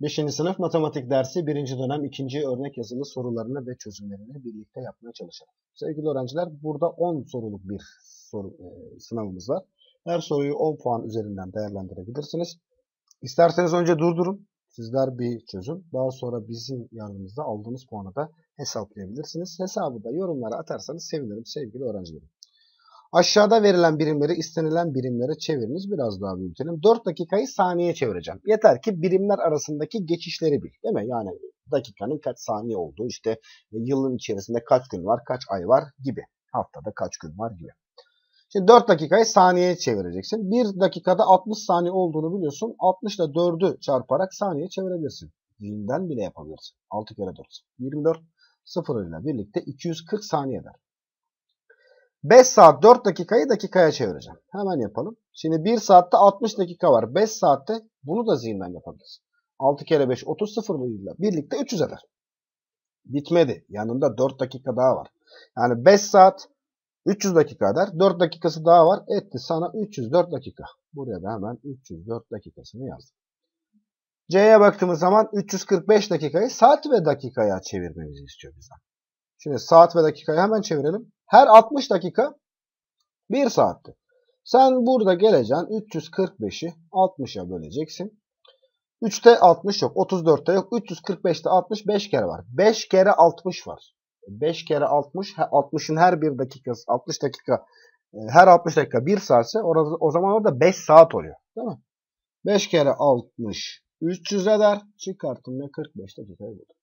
5. sınıf matematik dersi 1. dönem 2. örnek yazılı sorularını ve çözümlerini birlikte yapmaya çalışalım. Sevgili öğrenciler burada 10 soruluk bir soru, e, sınavımız var. Her soruyu 10 puan üzerinden değerlendirebilirsiniz. İsterseniz önce durdurun. Sizler bir çözün. Daha sonra bizim yanımızda aldığınız puanı da hesaplayabilirsiniz. Hesabı da yorumlara atarsanız sevinirim sevgili öğrencilerim. Aşağıda verilen birimleri istenilen birimlere çeviriniz. Biraz daha büyütelim. 4 dakikayı saniye çevireceğim. Yeter ki birimler arasındaki geçişleri bil. Değil mi? Yani dakikanın kaç saniye olduğu, işte yılın içerisinde kaç gün var, kaç ay var gibi. Haftada kaç gün var gibi. Şimdi 4 dakikayı saniyeye çevireceksin. 1 dakikada 60 saniye olduğunu biliyorsun. 60 ile 4'ü çarparak saniye çevirebilirsin. Zihinden bile yapabilirsin. 6 kere 4. 24 sıfır ile birlikte 240 saniye eder. 5 saat 4 dakikayı dakikaya çevireceğim. Hemen yapalım. Şimdi 1 saatte 60 dakika var. 5 saatte bunu da zihinden yapabiliriz. 6 kere 5 30 sıfırlığıyla birlikte 300 eder. Bitmedi. Yanında 4 dakika daha var. Yani 5 saat 300 dakika eder. 4 dakikası daha var. Etti sana 304 dakika. Buraya da hemen 304 dakikasını yazdım. C'ye baktığımız zaman 345 dakikayı saat ve dakikaya çevirmemizi istiyor bizden. Şimdi saat ve dakikayı hemen çevirelim. Her 60 dakika 1 saatti. Sen burada geleceksin 345'i 60'a böleceksin. 3'te 60 yok. 34'te yok. 345'te 60 5 kere var. 5 kere 60 var. 5 kere 60. 60'ın her bir dakikası 60 dakika e, her 60 dakika 1 saatse orada, o zaman orada 5 saat oluyor. Değil mi? 5 kere 60 300 eder. Çıkarttım ne 45 dakika buldum.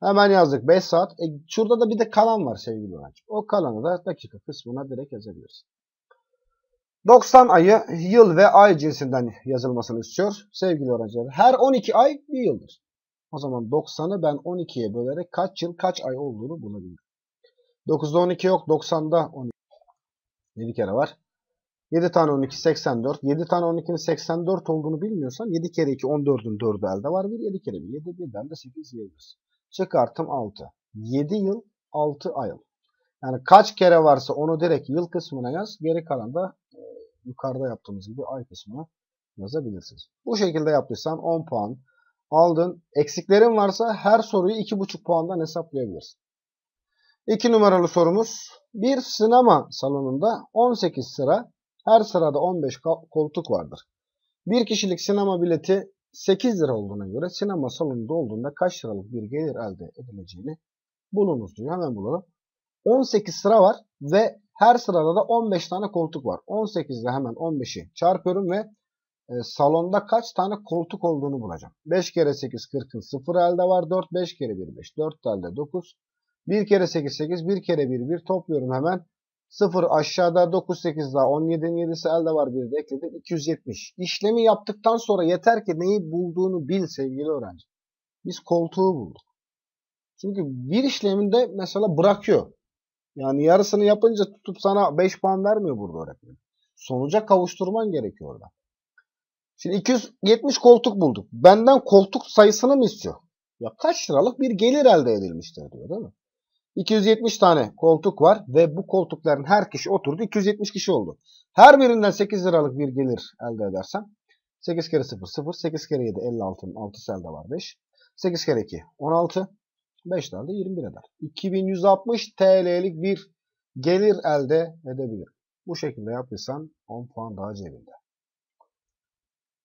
Hemen yazdık 5 saat. E, şurada da bir de kalan var sevgili öğrenci. O kalanı da dakika kısmına direkt yazabiliriz. 90 ayı yıl ve ay cinsinden yazılmasını istiyor. Sevgili öğrenciler her 12 ay bir yıldır. O zaman 90'ı ben 12'ye bölerek kaç yıl kaç ay olduğunu bulabilirim. 9'da 12 yok. 90'da 12. 7 kere var. 7 tane 12 84. 7 tane 12'nin 84 olduğunu bilmiyorsan 7 kere 2 14'ün 4'ü elde var. 1 7 kere 1 7 birden de 8 yiyebiliriz. Çıkarttım 6. 7 yıl 6 ay. Yani kaç kere varsa onu direkt yıl kısmına yaz. Geri kalan da e, yukarıda yaptığımız gibi ay kısmına yazabilirsiniz. Bu şekilde yaptıysan 10 puan aldın. Eksiklerin varsa her soruyu 2,5 puandan hesaplayabilirsin. 2 numaralı sorumuz. Bir sinema salonunda 18 sıra, her sırada 15 koltuk vardır. Bir kişilik sinema bileti 8 lira olduğuna göre sinema salonunda olduğunda kaç liralık bir gelir elde edileceğini bulunuz diyor. Hemen bulalım. 18 sıra var ve her sırada da 15 tane koltuk var. 18 ile hemen 15'i çarpıyorum ve e, salonda kaç tane koltuk olduğunu bulacağım. 5 kere 8 40'ın 0 elde var. 4 5 kere 1 5 4 elde 9. 1 kere 8 8 1 kere 1 1 topluyorum hemen. 0 aşağıda 9 8 daha 17'nin 7'si elde var bir de ekledim 270. İşlemi yaptıktan sonra yeter ki neyi bulduğunu bil sevgili öğrenci. Biz koltuğu bulduk. Çünkü bir işleminde mesela bırakıyor. Yani yarısını yapınca tutup sana 5 puan vermiyor burada öğretmen. Sonuca kavuşturman gerekiyor orada. Şimdi 270 koltuk bulduk. Benden koltuk sayısını mı istiyor? Ya kaç liralık bir gelir elde edilmiştir diyor değil mi? 270 tane koltuk var ve bu koltukların her kişi oturdu 270 kişi oldu. Her birinden 8 liralık bir gelir elde edersem 8 kere 0 0 8 kere 7 56'nın 6 elde var 5. 8 kere 2 16 5 tane de 21 eder. 2160 TL'lik bir gelir elde edebilir. Bu şekilde yapırsan 10 puan daha cebinde.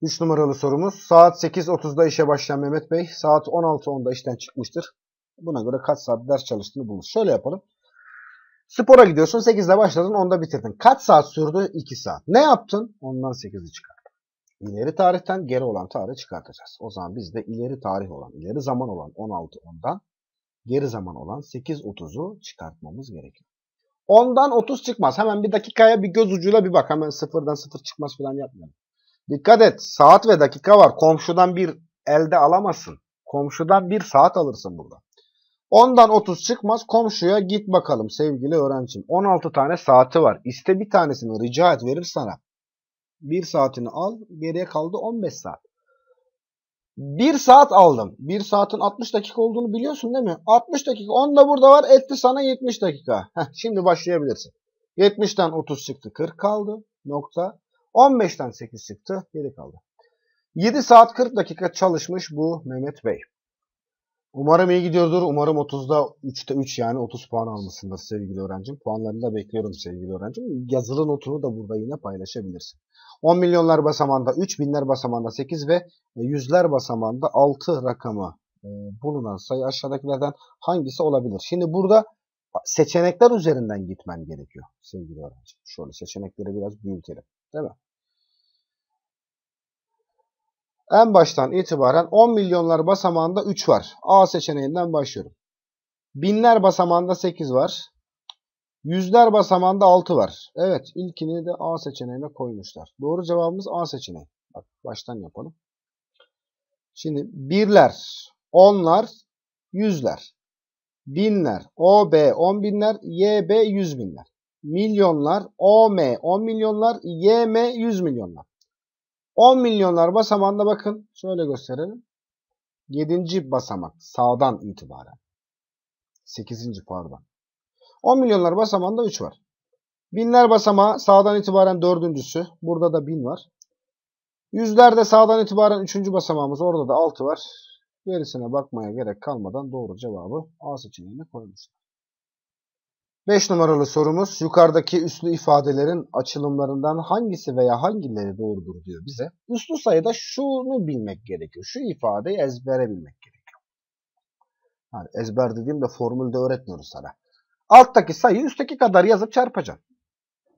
3 numaralı sorumuz. Saat 8.30'da işe başlayan Mehmet Bey saat 16.10'da işten çıkmıştır. Buna göre kaç saat ders çalıştığını bulur. Şöyle yapalım. Spora gidiyorsun 8'de başladın 10'da bitirdin. Kaç saat sürdü? 2 saat. Ne yaptın? Ondan 8'i çıkart. İleri tarihten geri olan tarihi çıkartacağız. O zaman biz de ileri tarih olan, ileri zaman olan 16 10'dan geri zaman olan 8.30'u çıkartmamız gerekiyor. 10'dan 30 çıkmaz. Hemen bir dakikaya bir göz ucuyla bir bak. Hemen sıfırdan sıfır çıkmaz falan yapmayalım. Dikkat et. Saat ve dakika var. Komşudan bir elde alamazsın. Komşudan bir saat alırsın burada. 10'dan 30 çıkmaz. Komşuya git bakalım sevgili öğrencim. 16 tane saati var. İste bir tanesini rica et verir sana. Bir saatini al. Geriye kaldı 15 saat. Bir saat aldım. Bir saatin 60 dakika olduğunu biliyorsun değil mi? 60 dakika. 10 da burada var. Etti sana 70 dakika. Heh, şimdi başlayabilirsin. 70'ten 30 çıktı. 40 kaldı. Nokta. 15'ten 8 çıktı. Geri kaldı. 7 saat 40 dakika çalışmış bu Mehmet Bey. Umarım iyi gidiyordur. Umarım 30'da 3'te 3 yani 30 puan almışsındır sevgili öğrencim. Puanlarını da bekliyorum sevgili öğrencim. Yazılı notunu da burada yine paylaşabilirsin. 10 milyonlar basamağında 3, binler basamağında 8 ve yüzler basamağında 6 rakamı e, bulunan sayı aşağıdakilerden hangisi olabilir? Şimdi burada seçenekler üzerinden gitmen gerekiyor sevgili öğrencim. Şöyle seçenekleri biraz büyütelim. Değil mi? En baştan itibaren 10 milyonlar basamağında 3 var. A seçeneğinden başlıyorum. Binler basamağında 8 var. Yüzler basamağında 6 var. Evet ilkini de A seçeneğine koymuşlar. Doğru cevabımız A seçeneği. Bak baştan yapalım. Şimdi birler, onlar, yüzler. Binler, OB, on binler, YB, yüz binler. Milyonlar, OM, on milyonlar, YM, yüz milyonlar. 10 milyonlar basamağında bakın şöyle gösterelim. 7. basamak sağdan itibaren. 8. pardon. 10 milyonlar basamağında 3 var. Binler basamağı sağdan itibaren dördüncüsü. Burada da 1000 var. Yüzlerde sağdan itibaren 3. basamağımız. Orada da 6 var. Gerisine bakmaya gerek kalmadan doğru cevabı A seçeneğine koymuşlar. 5 numaralı sorumuz yukarıdaki üslü ifadelerin açılımlarından hangisi veya hangileri doğrudur diyor bize. Üslü sayıda şunu bilmek gerekiyor. Şu ifadeyi ezbere bilmek gerekiyor. Yani ezber dediğimde formülde öğretmiyoruz sana. Alttaki sayı üstteki kadar yazıp çarpacaksın.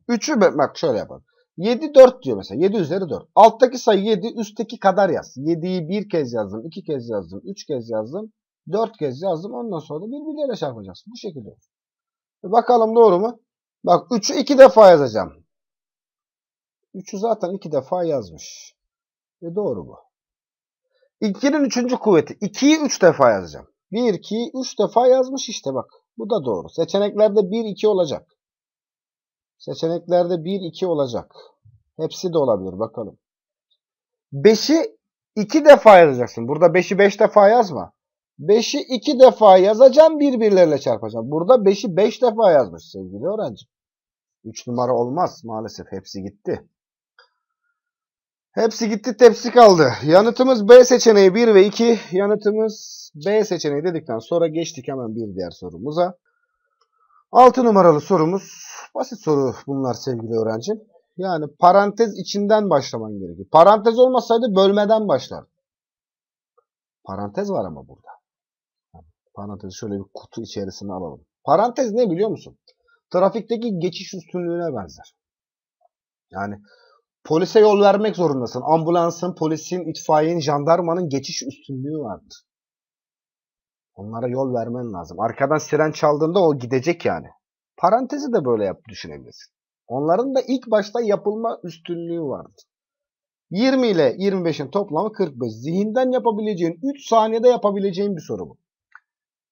3'ü bak şöyle yapalım. 7 4 diyor mesela. 7 üzeri 4. Alttaki sayı 7 üstteki kadar yaz. 7'yi bir kez yazdım, iki kez yazdım, üç kez yazdım, dört kez yazdım. Ondan sonra da birbirleriyle çarpacaksın. Bu şekilde olur. Bakalım doğru mu? Bak 3'ü 2 defa yazacağım. 3'ü zaten 2 defa yazmış. E doğru bu. 2'nin 3. kuvveti. 2'yi 3 defa yazacağım. 1, 2, 3 defa yazmış işte bak. Bu da doğru. Seçeneklerde 1, 2 olacak. Seçeneklerde 1, 2 olacak. Hepsi de olabilir. Bakalım. 5'i 2 defa yazacaksın. Burada 5'i 5 defa yazma. 5'i 2 defa yazacağım birbirleriyle çarpacağım. Burada 5'i 5 defa yazmış sevgili öğrenci. 3 numara olmaz maalesef. Hepsi gitti. Hepsi gitti tepsi kaldı. Yanıtımız B seçeneği 1 ve 2. Yanıtımız B seçeneği dedikten sonra geçtik hemen bir diğer sorumuza. 6 numaralı sorumuz. Basit soru bunlar sevgili öğrencim. Yani parantez içinden başlaman gerekiyor. Parantez olmasaydı bölmeden başlar. Parantez var ama burada. Parantezi şöyle bir kutu içerisine alalım. Parantez ne biliyor musun? Trafikteki geçiş üstünlüğüne benzer. Yani polise yol vermek zorundasın. Ambulansın, polisin, itfaiyenin, jandarmanın geçiş üstünlüğü vardır. Onlara yol vermen lazım. Arkadan siren çaldığında o gidecek yani. Parantezi de böyle yap düşünebilirsin. Onların da ilk başta yapılma üstünlüğü vardır. 20 ile 25'in toplamı 45. Zihinden yapabileceğin 3 saniyede yapabileceğin bir soru bu.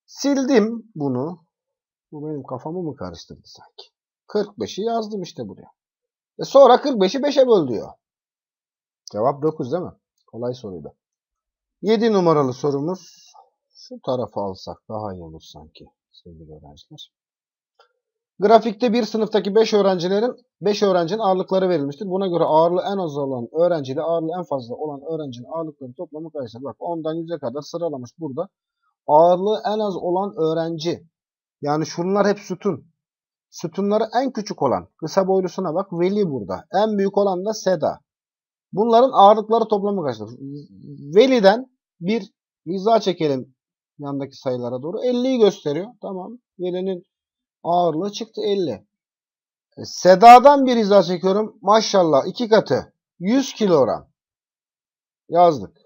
Sildim bunu. Bu benim kafamı mı karıştırdı sanki? 45'i yazdım işte buraya. E sonra 45'i 5'e böl diyor. Cevap 9 değil mi? Kolay soruydu. 7 numaralı sorumuz. Şu tarafa alsak daha iyi olur sanki sevgili öğrenciler. Grafikte bir sınıftaki 5 öğrencilerin 5 öğrencinin ağırlıkları verilmiştir. Buna göre ağırlığı en az olan öğrenci ile ağırlığı en fazla olan öğrencinin ağırlıkları toplamı kaçtır? Bak 10'dan 100'e kadar sıralamış burada ağırlığı en az olan öğrenci. Yani şunlar hep sütun. Sütunları en küçük olan kısa boylusuna bak Veli burada. En büyük olan da Seda. Bunların ağırlıkları toplamı kaçtır? Veli'den bir hiza çekelim yandaki sayılara doğru. 50'yi gösteriyor. Tamam. Veli'nin ağırlığı çıktı 50. E, Seda'dan bir hiza çekiyorum. Maşallah iki katı. 100 kilogram. Yazdık.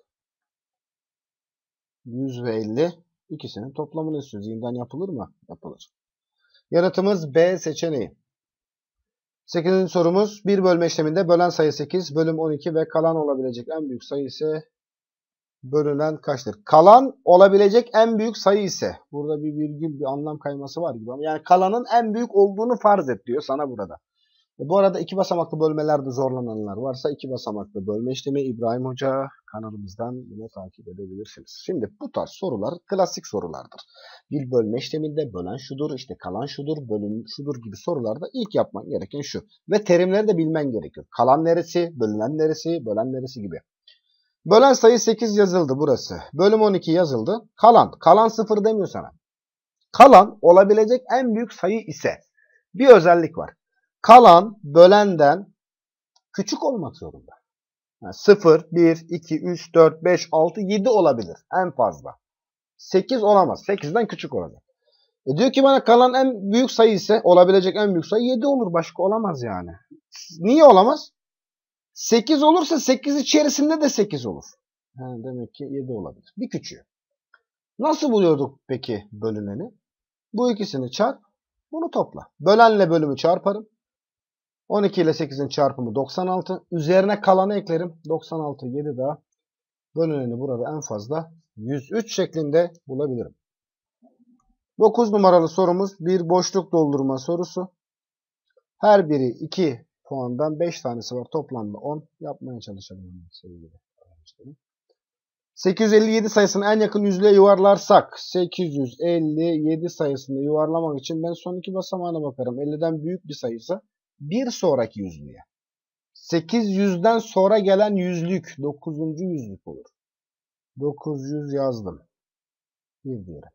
100 ve 50. İkisinin toplamını istiyor. Zihinden yapılır mı? Yapılır. Yanıtımız B seçeneği. 8. sorumuz bir bölme işleminde bölen sayı 8, bölüm 12 ve kalan olabilecek en büyük sayı ise bölünen kaçtır? Kalan olabilecek en büyük sayı ise burada bir virgül bir anlam kayması var gibi ama yani kalanın en büyük olduğunu farz et diyor sana burada. E bu arada iki basamaklı bölmelerde zorlananlar varsa iki basamaklı bölme işlemi İbrahim Hoca kanalımızdan yine takip edebilirsiniz. Şimdi bu tarz sorular klasik sorulardır. Bir bölme işleminde bölen şudur, işte kalan şudur, bölüm şudur gibi sorularda ilk yapman gereken şu. Ve terimleri de bilmen gerekiyor. Kalan neresi, bölünen neresi, bölen neresi gibi. Bölen sayı 8 yazıldı burası. Bölüm 12 yazıldı. Kalan. Kalan 0 demiyor sana. Kalan olabilecek en büyük sayı ise bir özellik var. Kalan bölenden küçük olmak zorunda. Yani 0, 1, 2, 3, 4, 5, 6, 7 olabilir en fazla. 8 olamaz. 8'den küçük olacak. E diyor ki bana kalan en büyük sayı ise olabilecek en büyük sayı 7 olur. Başka olamaz yani. Niye olamaz? 8 olursa 8 içerisinde de 8 olur. Ha, demek ki 7 olabilir. Bir küçüğü. Nasıl buluyorduk peki bölüneni? Bu ikisini çarp, bunu topla. Bölenle bölümü çarparım. 12 ile 8'in çarpımı 96. Üzerine kalanı eklerim. 96, 7 daha. Bölüneni burada en fazla 103 şeklinde bulabilirim. 9 numaralı sorumuz bir boşluk doldurma sorusu. Her biri 2 puandan 5 tanesi var. Toplamda 10 yapmaya çalışalım sevgili öğrencilerim. 857 sayısını en yakın yüzlüğe yuvarlarsak 857 sayısını yuvarlamak için ben son iki basamağına bakarım. 50'den büyük bir sayısı bir sonraki yüzlüğe. 800'den sonra gelen yüzlük 9. yüzlük olur. 900 yazdım. Bir diyelim.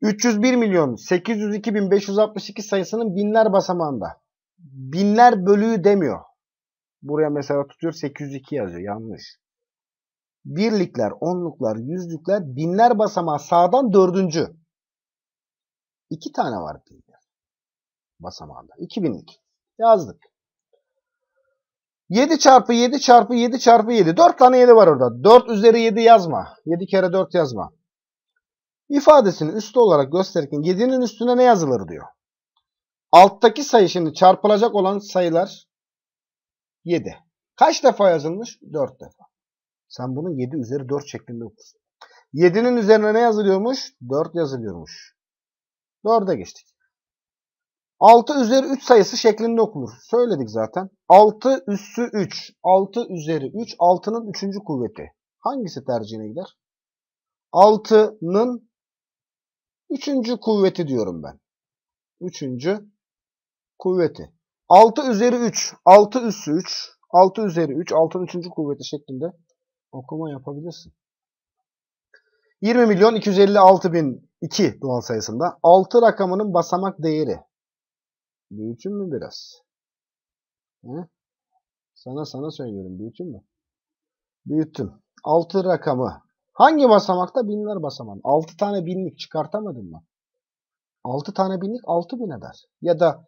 301 milyon 802 bin 562 sayısının binler basamağında. Binler bölüğü demiyor. Buraya mesela tutuyor 802 yazıyor. Yanlış. Birlikler, onluklar, yüzlükler, binler basamağı sağdan dördüncü. İki tane var binler basamağında. 2000'lik. Yazdık. 7 çarpı 7 çarpı 7 çarpı 7. 4 tane 7 var orada. 4 üzeri 7 yazma. 7 kere 4 yazma. İfadesini üstü olarak gösterirken 7'nin üstüne ne yazılır diyor. Alttaki sayı şimdi çarpılacak olan sayılar 7. Kaç defa yazılmış? 4 defa. Sen bunu 7 üzeri 4 şeklinde okursun. 7'nin üzerine ne yazılıyormuş? 4 yazılıyormuş. 4'e geçtik. 6 üzeri 3 sayısı şeklinde okunur. Söyledik zaten. 6 üssü 3. 6 üzeri 3. 6'nın 3. kuvveti. Hangisi tercihine gider? 6'nın 3. kuvveti diyorum ben. 3. kuvveti. 6 üzeri 3. 6 üssü 3. 6 üzeri 3. 6'nın 3. kuvveti şeklinde okuma yapabilirsin. 20 milyon 256 bin 2 doğal sayısında 6 rakamının basamak değeri. Büyütün mü biraz? He? Sana sana söylüyorum. Büyütün mü? Büyüttüm. 6 rakamı. Hangi basamakta? Binler basamak. 6 tane binlik çıkartamadın mı? 6 tane binlik 6 bin eder. Ya da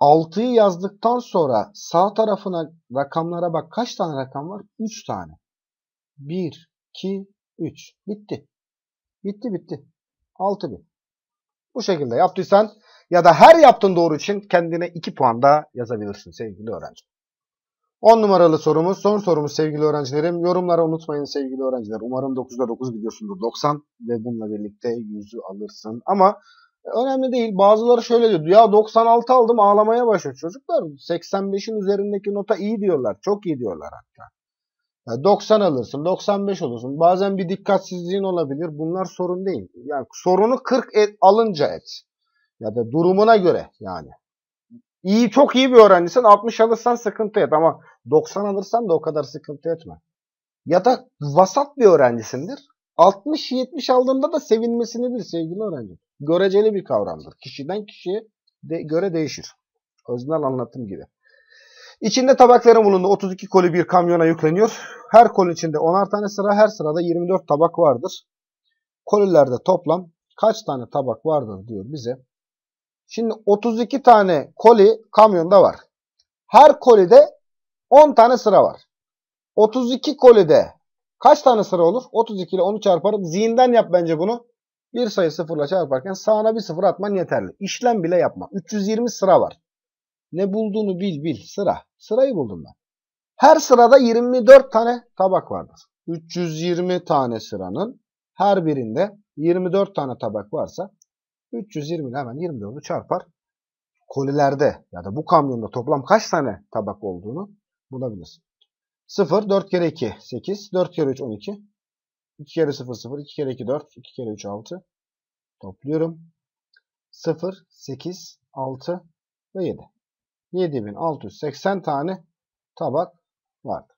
6'yı yazdıktan sonra sağ tarafına rakamlara bak. Kaç tane rakam var? 3 tane. 1, 2, 3. Bitti. Bitti bitti. 6 bin. Bu şekilde yaptıysan ya da her yaptığın doğru için kendine 2 puan da yazabilirsin sevgili öğrenci. 10 numaralı sorumuz, son sorumuz sevgili öğrencilerim. Yorumlara unutmayın sevgili öğrenciler. Umarım 9'da 9 gidiyorsundur 90 ve bununla birlikte 100'ü alırsın. Ama önemli değil. Bazıları şöyle diyor. Ya 96 aldım ağlamaya başlıyor. Çocuklar 85'in üzerindeki nota iyi diyorlar. Çok iyi diyorlar hatta. 90 alırsın, 95 olursun. Bazen bir dikkatsizliğin olabilir. Bunlar sorun değil. Yani sorunu 40 et, alınca et. Ya da durumuna göre yani. İyi, çok iyi bir öğrencisin. 60 alırsan sıkıntı et ama 90 alırsan da o kadar sıkıntı etme. Ya da vasat bir öğrencisindir. 60-70 aldığında da sevinmesini bil sevgili öğrenci. Göreceli bir kavramdır. Kişiden kişiye de göre değişir. Öznel anlatım gibi. İçinde tabakların bulunduğu 32 koli bir kamyona yükleniyor. Her kol içinde 10'ar tane sıra, her sırada 24 tabak vardır. Kolilerde toplam kaç tane tabak vardır diyor bize. Şimdi 32 tane koli kamyonda var. Her kolide 10 tane sıra var. 32 kolide kaç tane sıra olur? 32 ile 10'u çarparım. Zihinden yap bence bunu. Bir sayı sıfırla çarparken sağına bir sıfır atman yeterli. İşlem bile yapma. 320 sıra var. Ne bulduğunu bil bil. Sıra. Sırayı buldum ben. Her sırada 24 tane tabak vardır. 320 tane sıranın her birinde 24 tane tabak varsa 320 ile hemen 24'ü çarpar. Kolilerde ya da bu kamyonda toplam kaç tane tabak olduğunu bulabilirsin. 0, 4 kere 2, 8, 4 kere 3, 12, 2 kere 0, 0, 2 kere 2, 4, 2 kere 3, 6. Topluyorum. 0, 8, 6 ve 7. 7680 tane tabak vardır.